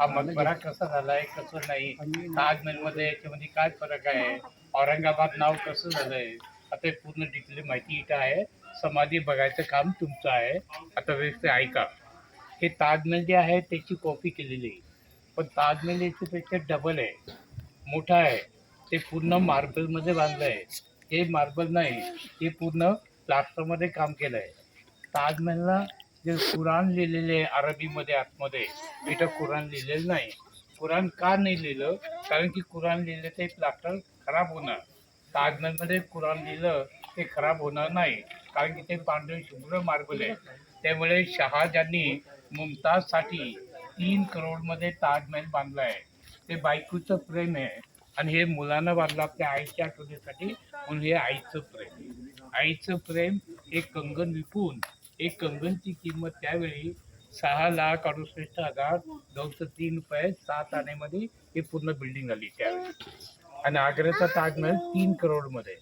हा मकबरा कसा झालाय कसं नाही? ताजमहलमध्ये याच्यामध्ये काय फरक आहे? औरंगाबाद नाव कसं झालंय? आता हे पूर्ण डिटेल माहिती इथं आहे. समाधी बघायचं काम तुमचं आहे. आता व्यवस्थित ऐका. हे ताजमहल जे आहे त्याची कॉपी केलेली आहे. पण ताजमहल याच्यापेक्षा डबल आहे. मोठा आहे. ते पूर्ण मार्बलमध्ये बांधलं आहे हे मार्बल नाही. हे पूर्ण प्लास्टरमध्ये काम केलं आहे ताजमहलला जे कुराण लिहिलेले आहे अरबीमध्ये आतमध्ये इथं कुराण लिहिलेलं नाही. कुराण का नाही लिहिलं? कारण की कुराण लिहिलं ते प्लास्टर खराब होणार. ताजमहलमध्ये कुराण लिहिलं ते खराब होणार नाही. कारण की ते पांढरे शुभ्र मार्बल आहे. त्यामुळे शहाजांनी मुमताजसाठी तीन करोडमध्ये ताजमहल बांधला आहे ते बायकोचं प्रेम आहे. आणि हे मुलांना बांधलं आपल्या आईच्या आठवणीसाठी म्हणून हे आईचं प्रेम. आईचं प्रेम हे कंगन विकून एक कंगनची किंमत त्यावेळी सहा लाख अडुसष्ट हजार दोनशे तीन रुपये सात आण्यामध्ये हे पूर्ण बिल्डिंग आली त्यावेळी. आणि आग्र्याचा ताजमहल तीन करोडमध्ये.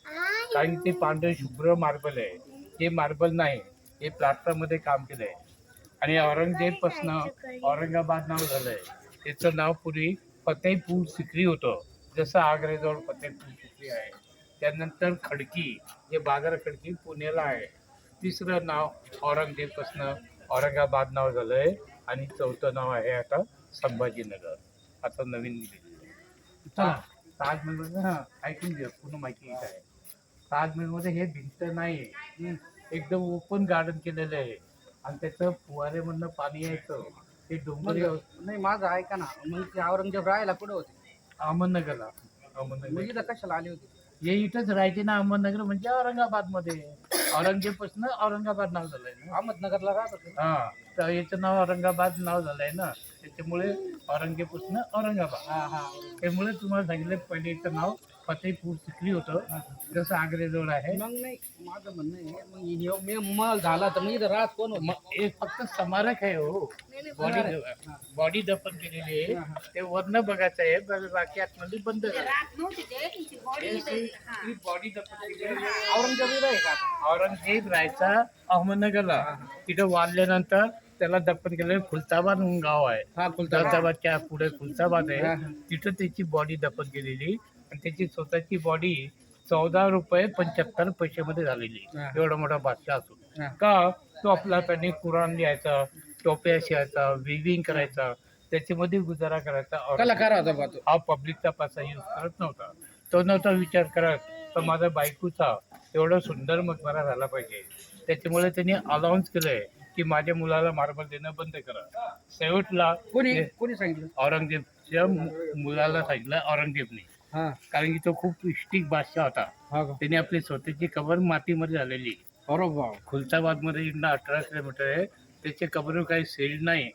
कारण ते पांढरे शुभ्र मार्बल आहे. हे मार्बल नाही हे प्लास्टरमध्ये काम केलं आहे आणि औरंगजेबपासनं औरंगाबाद नाव झालं आहे त्याचं नाव पूर्वी फतेपूर सिक्री होतं. जसं आग्र्याजवळ फतेहपूर सिक्री आहे. त्यानंतर खडकी जे बाजार खडकी पुण्याला आहे. तिसरं नाव औरंगजेबपासनं औरंगाबाद नाव झालं आहे आणि चौथं नाव आहे आता संभाजीनगर आता नवीन दिलेलं. आहे ता- ताजमहलमध्ये हां ऐकून घ्या पूर्ण माहिती येत आहे. ताजमहलमध्ये हे भिंत नाही आहे एकदम ओपन गार्डन केलेलं आहे. आणि त्याचं फुवारेमधनं पाणी यायचं ते डोंगर नाही माझं ऐका ना. मग ते औरंगजेब राहायला कुठं होते? अहमदनगरला. अहमदनगर. म्हणजे इथं कशाला आले होते? हे इथंच राहायचे ना अहमदनगर म्हणजे औरंगाबादमध्ये. औरंगजेबपासून औरंगाबाद नाव झालंय ना? अहमदनगरला राहत होते. हा तर याचं नाव औरंगाबाद नाव झालंय ना? त्याच्यामुळे औरंगजेबपासून औरंगाबाद. हा हा. त्यामुळे तुम्हाला सांगितलं पहिले याचं नाव. फतेपूर सिक्री होतं. जसं आग्र्याजवळ आहे. मग नाही माझं म्हणणं आहे मग ह्यो मे मग झाला तर इथं राहत कोण होतं? मग हे फक्त स्मारक आहे हो. बॉडी बॉडी दफन केलेली आहे. ते वरनं बघायचं आहे बा- बाकी आतमध्ये बंद बॉडी दफन केलेली आहे. औरंगजेब इथं आहे. का आता? औरंगजेब राहायचा अहमदनगरला. तिथं वाढल्यानंतर त्याला दफन केलं खुलताबाद म्हणून गाव आहे. हा खुलता खुलताबादच्या पुढे खुलताबाद हा, आहे. हा. तिथं त्याची बॉडी दफन केलेली आणि त्याची स्वतःची बॉडी चौदा रुपये पंच्याहत्तर पैशामध्ये झालेली. एवढा मोठा बादशाह असून. का? तो आपला त्यांनी कुराण लिहायचा टोप्या शिवायचा विविंग करायचा त्याच्यामध्ये गुजारा करायचा. कलाकार होता हा पब्लिकचा पैसा यूज करत नव्हता. तो नव्हता विचार करत तर माझा बायकोचा एवढा सुंदर मकबरा झाला पाहिजे. त्याच्यामुळे त्यांनी अलाउन्स केलंय की माझ्या मुलाला मार्बल देणं बंद करा. शेवटला कोणी? कोणी सांगितलं? औरंगजेबच्या मुलाला सांगितलं औरंगजेबने. हा. कारण की तो खूप इष्टिक बादशाह होता. का? त्याने आपली स्वतःची कबर मातीमध्ये झालेली. अरे बा खुलताबादमध्ये इथनं अठरा किलोमीटर आहे. त्याच्या कबरीवर काही सेल नाही.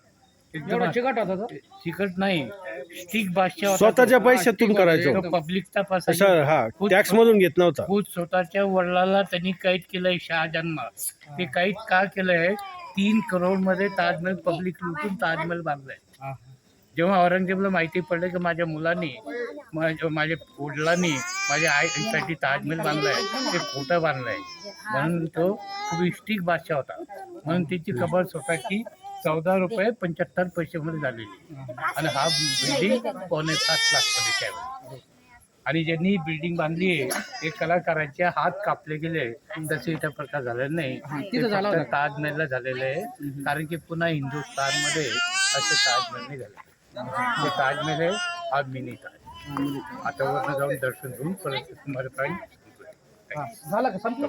एकदम एवढा चिकट होता तो? चिकट नाही. स्टिक बादशाह होता स्वतःच्या पैशातून करायचो. तो पब्लिकचा असं हा खूप- टॅक्स मधून घेत नव्हता. खुद स्वतःच्या वडिलाला त्यांनी कैद केलंय शहाजहानला ते कैद का केलंय? तीन करोडमध्ये ताजमहल पब्लिक लुटून ताजमहल बांधलाय. हा. जेव्हा औरंगजेबला माहिती पडलं की माझ्या मुलांनी माझ्या माझ्या वडिलांनी माझ्या आईसाठी ताजमहल बांधलाय ते खोटं बांधलंय. म्हणून तो खूप इष्टिक बादशाह होता. म्हणून त्याची कबर स्वतःची चौदा रुपये पंच्याहत्तर पैशामध्ये झालेली. आणि हा बिल्डिंग पावणे सात लाखमध्ये त्यावेळी आणि ज्यांनी बिल्डिंग बांधली आहे ते कलाकारांचे हात कापले गेले. तसे इथं प्रकार झालेला नाही. ताजमहलला झालेलं आहे. कारण की पुन्हा हिंदुस्थानमध्ये असे ताजमहल नाही झाले. ते ताजमहल आहे हा मिनी ताज. आता वरनं जाऊन दर्शन घेऊन परत तुम्हाला काही झालं का? संपलं?